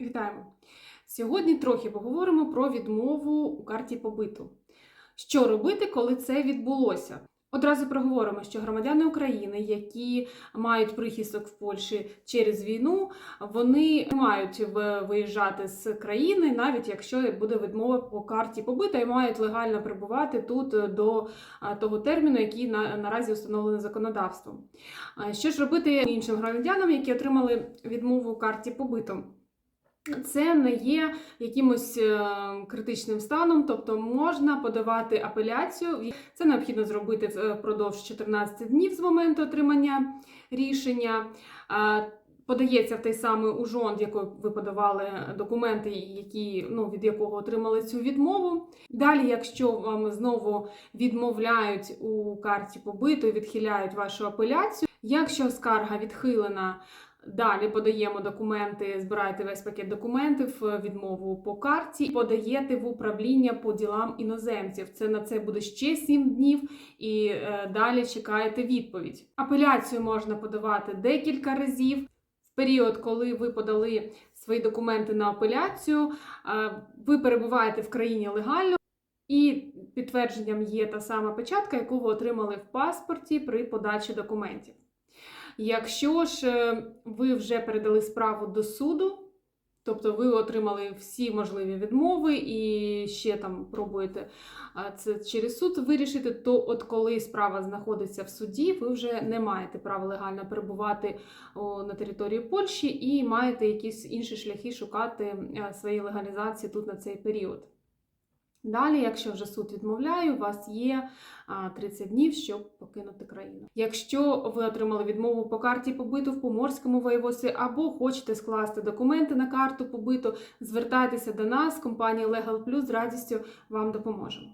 Вітаємо! Сьогодні трохи поговоримо про відмову у карті побиту. Що робити, коли це відбулося? Одразу проговоримо, що громадяни України, які мають прихисток в Польщі через війну, вони не мають виїжджати з країни, навіть якщо буде відмова по карті побита, і мають легально перебувати тут до того терміну, який на, наразі встановлений законодавством. Що ж робити іншим громадянам, які отримали відмову у карті побиту? Це не є якимось е, критичним станом, тобто можна подавати апеляцію. Це необхідно зробити впродовж 14 днів з моменту отримання рішення. Подається в той самий ужон, в який ви подавали документи, які, ну, від якого отримали цю відмову. Далі, якщо вам знову відмовляють у карті побиту відхиляють вашу апеляцію, якщо скарга відхилена, Далі подаємо документи, збираєте весь пакет документів, е, відмову по карті, подаєте в управління по ділам іноземців. Це на це буде ще 7 днів, і е, далі чекаєте відповідь. Апеляцію можна подавати декілька разів. В період, коли ви подали свої документи на апеляцію, е, ви перебуваєте в країні легально. І підтвердженням є та сама печатка, яку ви отримали в паспорті при подачі документів. Якщо ж е, ви вже передали справу до суду, тобто ви отримали всі можливі відмови і ще там пробуєте це через суд вирішити, то от коли справа знаходиться в суді, ви вже не маєте права легально перебувати на території Польщі і маєте якісь інші шляхи шукати е, своєї легалізації тут на цей період. Далі, якщо вже суд відмовляє, у вас є а, 30 днів, щоб покинути країну. Якщо ви отримали відмову по карті побиту в Поморському воєводстві або хочете скласти документи на карту побиту, звертайтеся до нас, компанія Legal Plus, з радістю вам допоможемо.